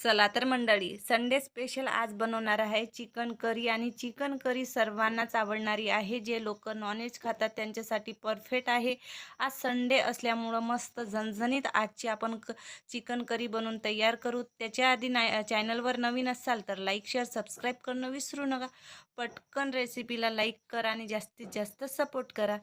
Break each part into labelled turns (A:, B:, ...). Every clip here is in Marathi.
A: चला तर मंडळी संडे स्पेशल आज बनवणार आहे चिकन करी आणि चिकन करी सर्वांनाच आवडणारी आहे जे लोक नॉनव्हेज खातात त्यांच्यासाठी परफेक्ट आहे. आज संडे असल्यामुळं मस्त झणझणीत आजची आपण क चिकन करी बनवून तयार करू. त्याच्या आधी नाही चॅनलवर नवीन असाल तर लाईक शेअर सबस्क्राईब करणं विसरू नका. पटकन रेसिपीला लाईक करा आणि जास्तीत जास्त सपोर्ट करा.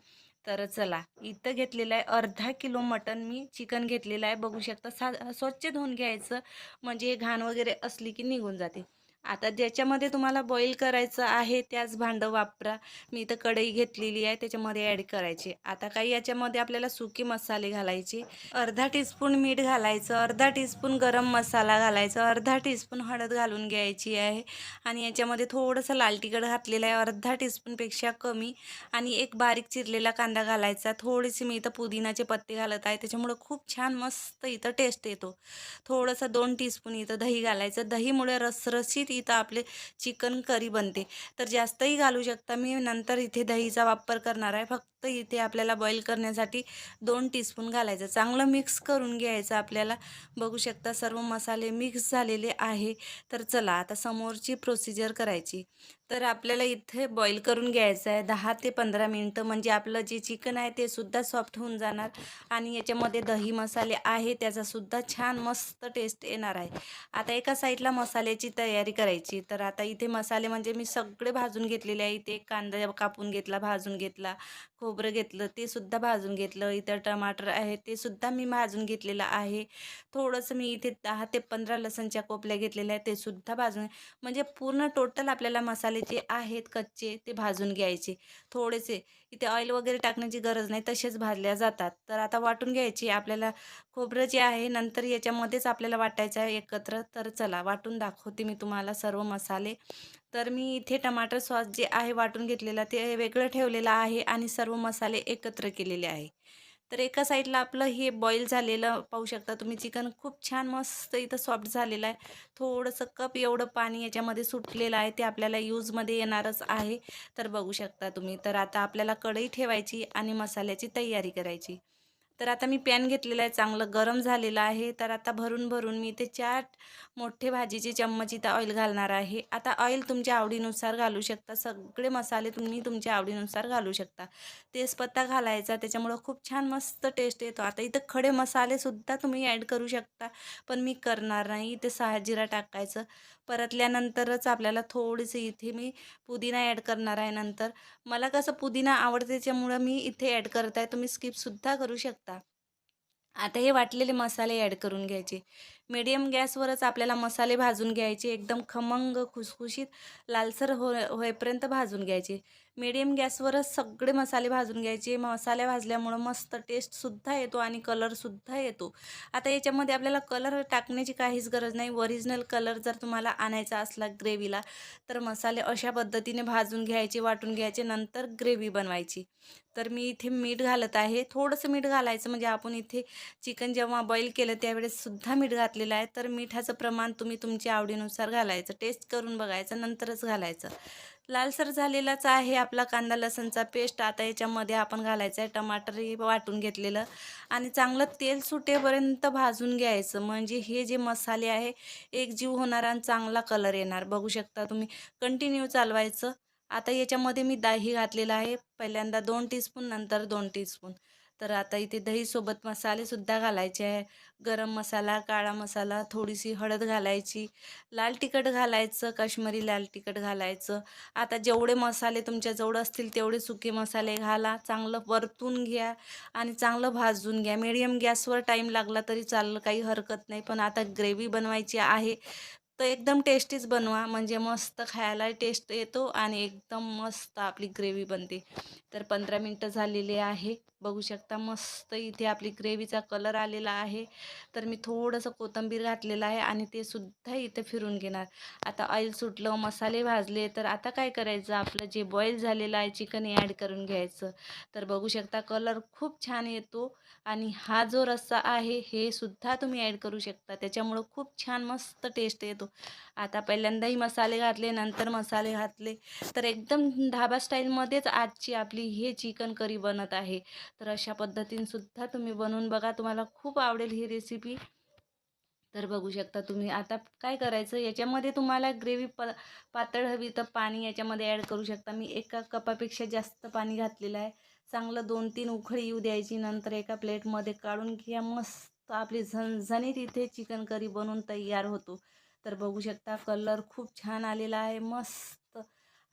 A: तर चला इथं घेतलेलं आहे अर्धा किलो मटन मी चिकन घेतलेलं आहे. बघू शकता सा स्वच्छ धुवून घ्यायचं. म्हणजे घाण वगैरे असली की निघून जाते. आता ज्याच्यामध्ये तुम्हाला बॉईल करायचं आहे त्याच भांडं वापरा. मी इथं कढई घेतलेली आहे त्याच्यामध्ये ॲड करायचे. आता काही याच्यामध्ये आपल्याला सुके मसाले घालायचे. अर्धा टीस्पून मीठ घालायचं अर्धा टीस्पून गरम मसाला घालायचा अर्धा टीस्पून हळद घालून घ्यायची आहे. आणि याच्यामध्ये थोडंसं लाल तिखट घातलेलं आहे अर्धा टीस्पूनपेक्षा कमी. आणि एक बारीक चिरलेला कांदा घालायचा. थोडीशी मी इथं पुदिनाचे पत्ते घालत आहे त्याच्यामुळं खूप छान मस्त इथं टेस्ट येतो. थोडंसं दोन टीस्पून इथं दही घालायचं. दहीमुळे रसरशीत इथं आपले चिकन करी बनते. तर जास्तही घालू शकता मी नंतर इथे दहीचा वापर करणार आहे. फक्त इथे आपल्याला बॉईल करण्यासाठी दोन टीस्पून घालायचं. चांगलं मिक्स करून घ्यायचं आपल्याला. बघू शकता सर्व मसाले मिक्स झालेले आहे. तर चला आता समोरची प्रोसिजर करायची. तर आपल्याला इथे बॉईल करून घ्यायचं आहे. दहा ते पंधरा मिनटं म्हणजे आपलं जे चिकन आहे ते सुद्धा सॉफ्ट होऊन जाणार. आणि याच्यामध्ये दही मसाले आहे त्याचासुद्धा छान मस्त टेस्ट येणार आहे. आता एका साईडला मसाल्याची तयारी करायची. तर आता इथे मसाले म्हणजे मी सगळे भाजून घेतलेले आहे. इथे कांदा कापून घेतला भाजून घेतला खोबरं घेतलं ते सुद्धा भाजून घेतलं. इथं टमाटर आहे ते सुद्धा मी भाजून घेतलेलं आहे. थोडंसं मी इथे दहा ते पंधरा लसणच्या कोपल्या घेतलेल्या आहे ते सुद्धा भाजून. म्हणजे पूर्ण टोटल आपल्याला मसाले जे आहेत कच्चे ते भाजून घ्यायचे. थोडेसे इथे ऑइल वगैरे टाकण्याची गरज नाही तसेच भाजल्या जातात. तर आता वाटून घ्यायची. आपल्याला खोबरं जे आहे नंतर याच्यामध्येच आपल्याला वाटायचं आहे एकत्र. तर चला वाटून दाखवते मी तुम्हाला सर्व मसाले. तर मी इथे टमाटर सॉस जे आहे वाटून घेतलेला ते वेगळं ठेवलेलं आहे आणि सर्व मसाले एकत्र केलेले आहे. तर एका साईडला आपलं हे बॉईल झालेलं पाहू शकता तुम्ही. चिकन खूप छान मस्त इथं सॉफ्ट झालेलं आहे. थोडंसं कप एवढं पाणी याच्यामध्ये सुटलेलं आहे ते आपल्याला यूजमध्ये येणारच आहे. तर बघू शकता तुम्ही. तर आता आपल्याला कढई ठेवायची आणि मसाल्याची तयारी करायची. तर आता मी पॅन घेतलेलं आहे चांगलं गरम झालेलं आहे. तर आता भरून भरून मी ते चार मोठे भाजीचे चम्मच इथं ऑइल घालणार आहे. आता ऑइल तुमच्या आवडीनुसार घालू शकता. सगळे मसाले तुम्ही तुमच्या आवडीनुसार घालू शकता. तेजपत्ता घालायचा त्याच्यामुळं खूप छान मस्त टेस्ट येतो. आता इथं खडे मसालेसुद्धा तुम्ही ॲड करू शकता. पण मी करणार नाही. इथे सहा जिरा टाकायचं. परतल्यानंतरच आपल्याला थोडीशी इथे मी पुदिना ॲड करणार आहे नंतर. मला कसं पुदिना आवडते त्याच्यामुळं मी इथे ॲड करत आहे. तुम्ही स्किपसुद्धा करू शकता. आता हे वाटलेले मसाले ॲड करून घ्यायचे. मीडियम गॅसवरच आपल्याला मसाले भाजून घ्यायचे. एकदम खमंग खुसखुशीत लालसर हो होईपर्यंत भाजून घ्यायचे. मीडियम गॅसवरच सगळे मसाले भाजून घ्यायचे. मसाले भाजल्यामुळं मस्त टेस्टसुद्धा येतो आणि कलरसुद्धा येतो. आता याच्यामध्ये आपल्याला कलर टाकण्याची काहीच गरज नाही. ओरिजिनल कलर जर तुम्हाला आणायचा असला ग्रेव्हीला तर मसाले अशा पद्धतीने भाजून घ्यायचे वाटून घ्यायचे नंतर ग्रेव्ही बनवायची. तर मी इथे मीठ घालत आहे. थोडंसं मीठ घालायचं म्हणजे आपण इथे चिकन जेव्हा बॉईल केलं त्यावेळेस सुद्धा मीठ घातलेलं आहे. तर मिठाचं प्रमाण तुम्ही तुमच्या आवडीनुसार घालायचं. टेस्ट करून बघायचं नंतरच घालायचं. लालसर झालेलाच आहे आपला कांदा लसणचा पेस्ट आता याच्यामध्ये आपण घालायचं आहे टमाटरही वाटून घेतलेलं. आणि चांगलं तेल सुटेपर्यंत भाजून घ्यायचं. म्हणजे हे जे मसाले आहे एक जीव होणार आणि चांगला कलर येणार. बघू शकता तुम्ही. कंटिन्यू चालवायचं. आता याच्यामध्ये मी दही घातलेला आहे. पहिल्यांदा दोन टीस्पून नंतर दोन टीस्पून तर आता इथे दहीसोबत मसालेसुद्धा घालायचे आहे. गरम मसाला काळा मसाला थोडीशी हळद घालायची लाल तिखट घालायचं काश्मीरी लाल तिखट घालायचं. आता जेवढे मसाले तुमच्याजवळ असतील तेवढे सुके मसाले घाला चांगलं परतून घ्या आणि चांगलं भाजून घ्या. मिडियम गॅसवर टाईम लागला तरी चाललं काही हरकत नाही. पण आता ग्रेव्ही बनवायची आहे तर एकदम टेस्टीच बनवा. म्हणजे मस्त खायला टेस्ट येतो आणि एकदम मस्त आपली ग्रेव्ही बनते. तर पंधरा मिनटं झालेली आहे. बघू शकता मस्त इथे आपली ग्रेव्हीचा कलर आलेला आहे. तर मी थोडंसं कोथिंबीर घातलेलं आहे आणि ते सुद्धा इथे फिरून घेणार. आता ऑइल सुटलं मसाले भाजले तर आता काय करायचं? आपलं जे बॉईल झालेलं आहे चिकन ॲड करून घ्यायचं. तर बघू शकता कलर खूप छान येतो आणि हा जो रस्सा आहे हे सुद्धा तुम्ही ॲड करू शकता. त्याच्यामुळं खूप छान मस्त टेस्ट येतो. आता पहिल्यांदाही मसाले घातले नंतर मसाले घातले. तर एकदम ढाबा स्टाईलमध्येच आजची आपली हे चिकन करी बनत आहे. तर अशा पद्धतीनेसुद्धा तुम्ही बनवून बघा. तुम्हाला खूप आवडेल ही रेसिपी तर बघू शकता तुम्ही. आता काय करायचं? याच्यामध्ये तुम्हाला ग्रेव्ही प पातळ हवी तर पाणी याच्यामध्ये ॲड करू शकता. मी एका कपापेक्षा जास्त पाणी घातलेलं आहे. चांगलं दोन तीन उखळी येऊ द्यायची. नंतर एका प्लेटमध्ये काढून घ्या. मस्त आपली झणझणीत इथे चिकन करी बनवून तयार होतो. तर बघू शकता कलर खूप छान आलेला आहे. मस्त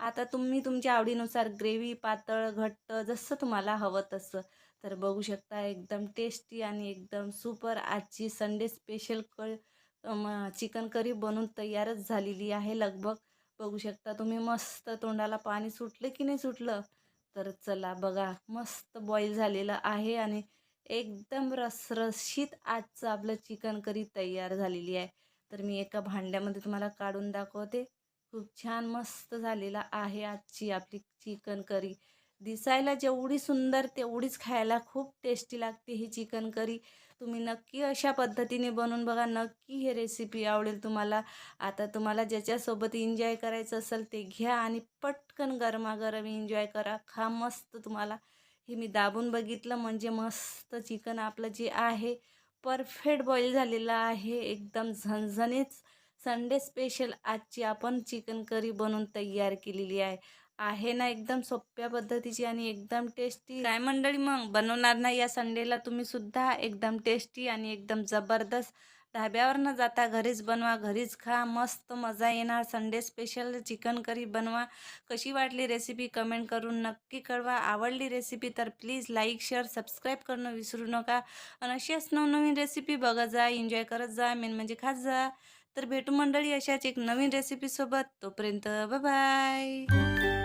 A: आता तुम्ही तुमच्या आवडीनुसार ग्रेव्ही पातळ घट्ट जसं तुम्हाला हवं तसं. तर बघू शकता एकदम टेस्टी आणि एकदम सुपर आजची संडे स्पेशल क चिकन करी बनून तयारच झालेली आहे लगभग. बघू शकता तुम्ही मस्त तोंडाला पाणी सुटलं की नाही सुटलं? तर चला बघा मस्त बॉईल झालेलं आहे आणि एकदम रसरशीत आजचं आपलं चिकन करी तयार झालेली आहे. तर मी एका भांड्यामध्ये तुम्हाला काढून दाखवते. खूप छान मस्त झालेला आहे आजची आपली चिकन करी. दिसायला जेवढी सुंदर तेवढीच खायला खूप टेस्टी लागते ही चिकन करी. तुम्ही नक्की अशा पद्धतीने बनवून बघा. नक्की हे रेसिपी आवडेल तुम्हाला. आता तुम्हाला ज्याच्यासोबत एन्जॉय करायचं असेल ते घ्या आणि पटकन गरमागरम एन्जॉय करा. खा मस्त तुम्हाला. हे मी दाबून बघितलं म्हणजे मस्त चिकन आपलं जे आहे परफेक्ट बॉईल झालेलं आहे. एकदम झणझणीत. संडे स्पेशल आजची आपण चिकन करी बनवून तयार केलेली आहे. आहे ना एकदम सोप्या पद्धतीची आणि एकदम टेस्टी काय मंडळी मग? बनवणार ना या संडेला तुम्ही सुद्धा एकदम टेस्टी आणि एकदम जबरदस्त. ढाब्यावर न जाता घरीच बनवा घरीच खा. मस्त मजा येणार. संडे स्पेशल चिकन करी बनवा. कशी वाटली रेसिपी कमेंट करून नक्की कळवा. आवडली रेसिपी तर प्लीज लाईक शेअर सबस्क्राईब करणं विसरू नका. आणि अशीच नवनवीन रेसिपी बघत जा एन्जॉय करत जा. मेन म्हणजे खात जा. तर भेटू मंडळी अशाच एक नवीन रेसिपीसोबत तोपर्यंत बाय